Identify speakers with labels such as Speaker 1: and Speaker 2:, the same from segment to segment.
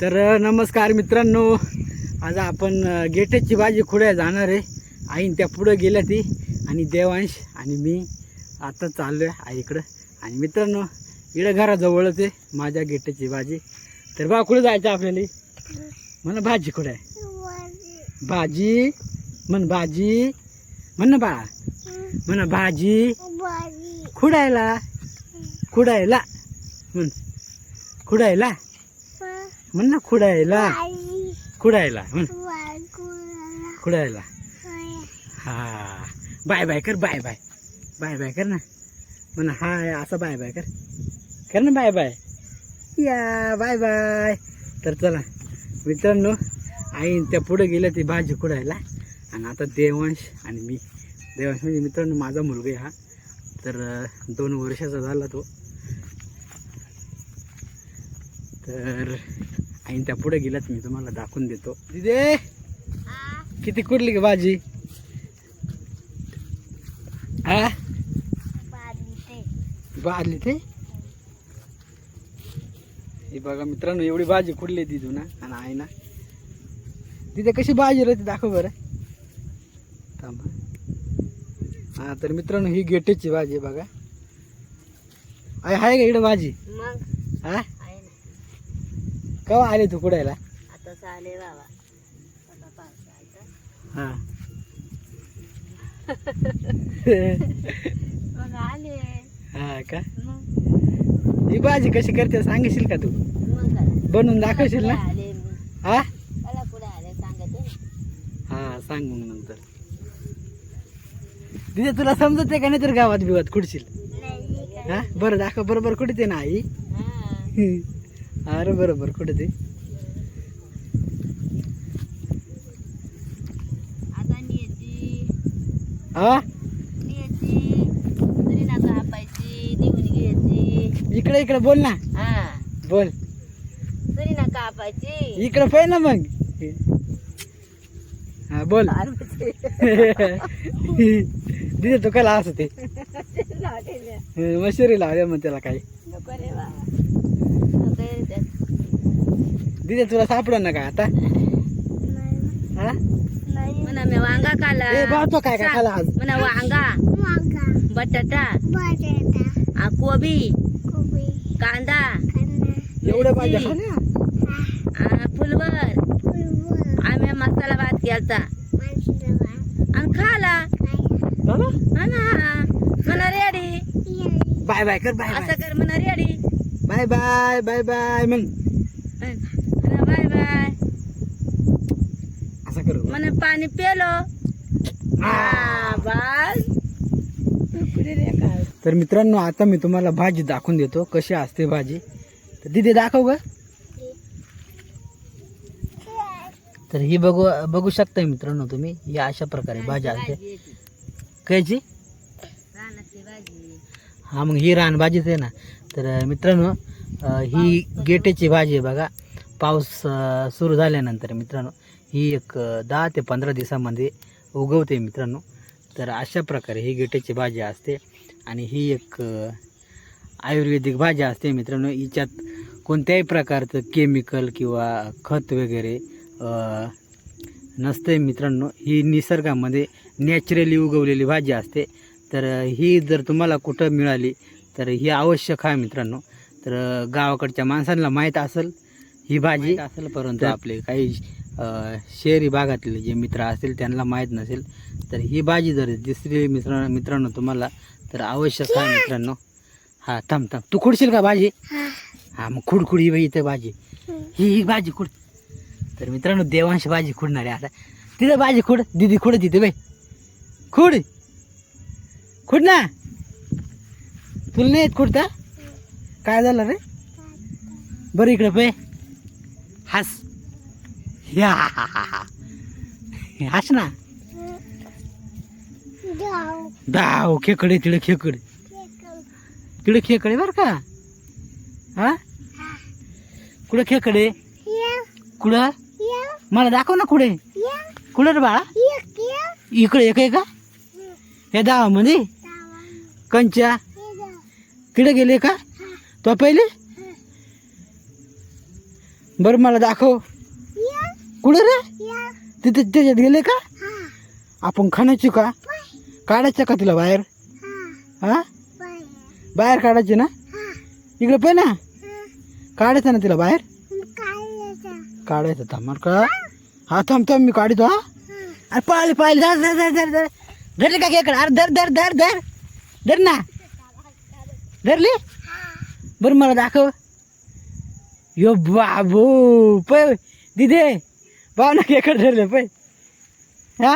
Speaker 1: तर नमस्कार मित्रांनो. आज आपण गेटेची भाजी खुड्या जाणार आहे. आईन त्या पुढं गेल्या ती आणि देवांश आणि मी आता चाललो आहे आईकडं आणि मित्रांनो इकडं घराजवळच आहे माझ्या गेटेची भाजी तर बा कुठं जायचं आपल्याला? म्हणा भाजी कुठं आहे? भाजी. म्हण भाजी. म्हण ना बा. म्हणा भाजी. खुडायला. खुडायला. म्हण. खुडायला. म्हण ना खुडायला. खुडायला म्हण. खुडायला. हा. बाय बाय कर बाय बाय. बाय बाय कर ना. म्हणा हाय असं बाय बाय कर. कर ना बाय बाय. या बाय बाय. तर चला मित्रांनो आई त्या पुढे गेल्या ती भाजी खुडायला. आणि आता देवांश आणि मी. देवांश म्हणजे मित्रांनो माझा मुलगा हा. तर दोन वर्षाचा झाला तो. तर आई त्या पुढे गेल्यात मी तुम्हाला दाखवून देतो. दिदे! किती कुठली का भाजी? हा? बादली ते? हे बघा मित्रांनो एवढी भाजी कुठली तिथून ना आणि आहे ना? तिथे कशी भाजी राहते दाखव बरं. थांबा. हा तर मित्रांनो ही गेटेची भाजी आहे बघा. आहे का इकडं भाजी?
Speaker 2: मग?
Speaker 1: हा? केव्हा आले तू कुडायला?
Speaker 2: आता चाले बाबा. आता.
Speaker 1: हा.
Speaker 2: मग आले?
Speaker 1: हा का?
Speaker 2: मग?
Speaker 1: ही भाजी कशी करते सांगशील का तू?
Speaker 2: मग काय?
Speaker 1: बनवून दाखवशील ना?
Speaker 2: पुढे आले.
Speaker 1: हा?
Speaker 2: मला पुढे आले सांगते
Speaker 1: हा सांग मग नंतर. तिथे तुला समजत का नाही तर गावात बिवात खुडशील हा? बरं दाखव. बरोबर कुठे ते ना आई?
Speaker 2: हा.
Speaker 1: अरे बरोबर कुठे ते? हा इकडे इकडे बोल ना.
Speaker 2: हा.
Speaker 1: बोल.
Speaker 2: तरी
Speaker 1: इकडे पाय ना मग. हा बोल. तिथे तू. कला असं ते. मशुरी लावल्या मग त्याला काही
Speaker 2: नको रे बाबा आता येतात.
Speaker 1: तिथे तुला सापड ना का आता? हा?
Speaker 2: म्हणा मी वांगा खाला
Speaker 1: ए बा तो काय काय खाला आज?
Speaker 2: म्हणा वांगा. बटाटा. आ, कोबी. कांदा. मिरची,
Speaker 1: खाल्या
Speaker 2: आ, फुलवर. आम्ही मसाला भात केलता. आणि खाला.
Speaker 1: हो ना?
Speaker 2: म्हणा रेडी
Speaker 1: बाय बाय कर बाय बाय.
Speaker 2: असं कर म्हणा ready
Speaker 1: bye bye bye bye मग
Speaker 2: बाय.
Speaker 1: असं करू.
Speaker 2: म्हणा पाणी पेलो हा
Speaker 1: तर मित्रांनो आता मी तुम्हाला भाजी दाखवून देतो. कशी असते भाजी? तर तिथे दाखव ग. तर ही बघू बघू शकता मित्रांनो तुम्ही. या अशा प्रकारे भाजी असते. कायची? हा मग ही रानभाजीच आहे ना. तर मित्रांनो ही गेटेची भाजी आहे बघा. पाऊस सुरू झाल्यानंतर मित्रांनो ही एक दहा ते पंधरा दिवसामध्ये उगवते मित्रांनो. तर अशा प्रकारे ही गेट्याची भाजी असते आणि ही एक आयुर्वेदिक भाजी असते मित्रांनो. हिच्यात कोणत्याही प्रकारचं केमिकल किंवा खत वगैरे नसते मित्रांनो. ही निसर्गामध्ये नॅचरली उगवलेली भाजी असते. तर ही जर तुम्हाला कुठं मिळाली तर ही आवश्यक आहे मित्रांनो. तर गावाकडच्या माणसांना माहीत असेल ही भाजी. असेल परंतु आपले काही शहरी भागातले जे मित्र असतील त्यांना माहीत नसेल. तर ही भाजी जर दिसली मित्र मित्रांनो तुम्हाला तर आवश्यक आहे मित्रांनो. हा थांब थांब. तू खुडशील का भाजी? हा. मग खुड खुड ही बाई इथे भाजी. ही ही भाजी खुड. तर मित्रांनो देवांश भाजी खुडणार आहे आता. तिथं भाजी खुड. दिदी खुड तिथे बाई. खुड. खुड ना. तुला नाही येत खुडता? काय झालं रे? बरं इकडे पे हस. या. हस ना. दाव खेकडे तिकडे खेकडे. तिकडे खेकडे बर का? हा? कुठं खेकडे? कुठं? मला दाखव ना कुठे. कुठं रे बाळा? इकडे एक आहे का? या दावामध्ये? कंच्या? तिकडे गेले का? तो पहिले? बरं मला दाखव. कुठे रे? तिथे त्याच्यात गेले का? आपण खाण्याची का? काढायचं का तिला बाहेर? हा. बाहेर. काढायची ना? इकडे पण ना. काढायचं ना तिला बाहेर? काढायचं. थांब का? हा. थांब थांब मी काढतो हा. अरे पाहिले पाहिले. धर धर धर धर धर. धरले का इकडे. अरे धर धर धर धर. धर ना. धरली? बरं मला दाखव. यो बाबू पै दिदे भाव ना इकडे धरले पै. हा?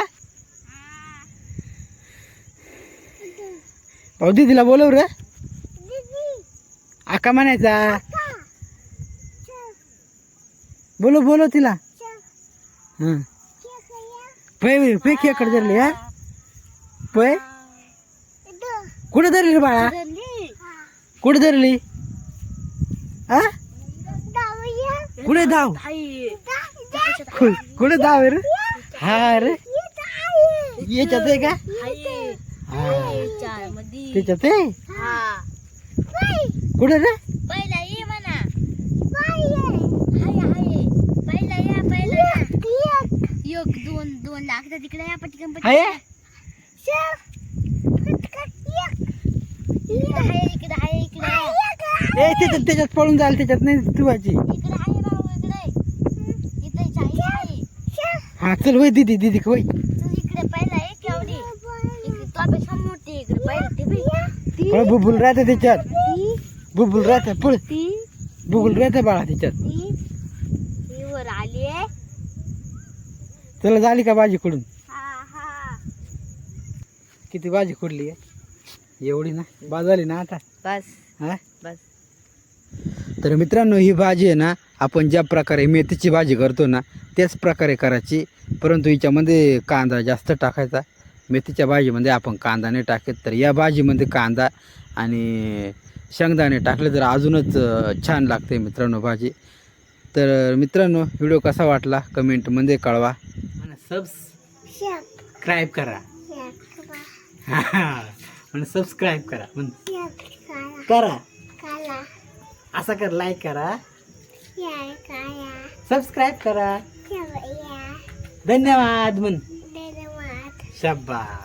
Speaker 1: भाऊ दिदीला बोलव रे. आका म्हणायचा. बोलो बोलो तिला. हं. पै पै केकड धरले हा. पै. कुठे धरली रे बाळा? कुठे धरली? हा? कुठे धाव? कुठे धाव रे? हा रे. याच्यात आहे का? हा त्याच्यात आहे? कुठे रे?
Speaker 2: पहिला ये म्हणा. हाय हाय. पहिला या पहिला या. योग दोन दोन. लागतात तिकडे या पटकन पटकन. इकडे इकडे
Speaker 1: त्याच्यात पळून जाईल त्याच्यात नाही तुवाची
Speaker 2: इकडे हाय भाऊ इकडे इथे जाई आहे
Speaker 1: हा चल वय दीदी दीदी वय
Speaker 2: इकडे पहिला मोठी इकडे ती
Speaker 1: बुबुल राहते त्याच्यात. बुबुल राहते
Speaker 2: ती?
Speaker 1: बुबुल राहते बाळा त्याच्यात.
Speaker 2: वर आली आहे.
Speaker 1: त्याला झाली का भाजी
Speaker 2: हा हा.
Speaker 1: किती भाजी खुडली आहे? एवढी ना बाद झाली ना आता.
Speaker 2: बस
Speaker 1: हा?
Speaker 2: बस.
Speaker 1: तर मित्रांनो ही भाजी आहे ना आपण ज्या प्रकारे मेथीची भाजी करतो ना त्याच प्रकारे करायची. परंतु हिच्यामध्ये कांदा जास्त टाकायचा. मेथीच्या भाजीमध्ये आपण कांदा नाही टाकत तर या भाजीमध्ये कांदा आणि शेंगदाणे टाकले तर अजूनच छान लागते मित्रांनो भाजी. तर मित्रांनो व्हिडिओ कसा वाटला? कमेंटमध्ये कळवा. सबस्क्राईब करा. म्हणून सबस्क्राईब करा. करा. असं कर लाईक करा. सबस्क्राईब करा. धन्यवाद म्हण. शाबास.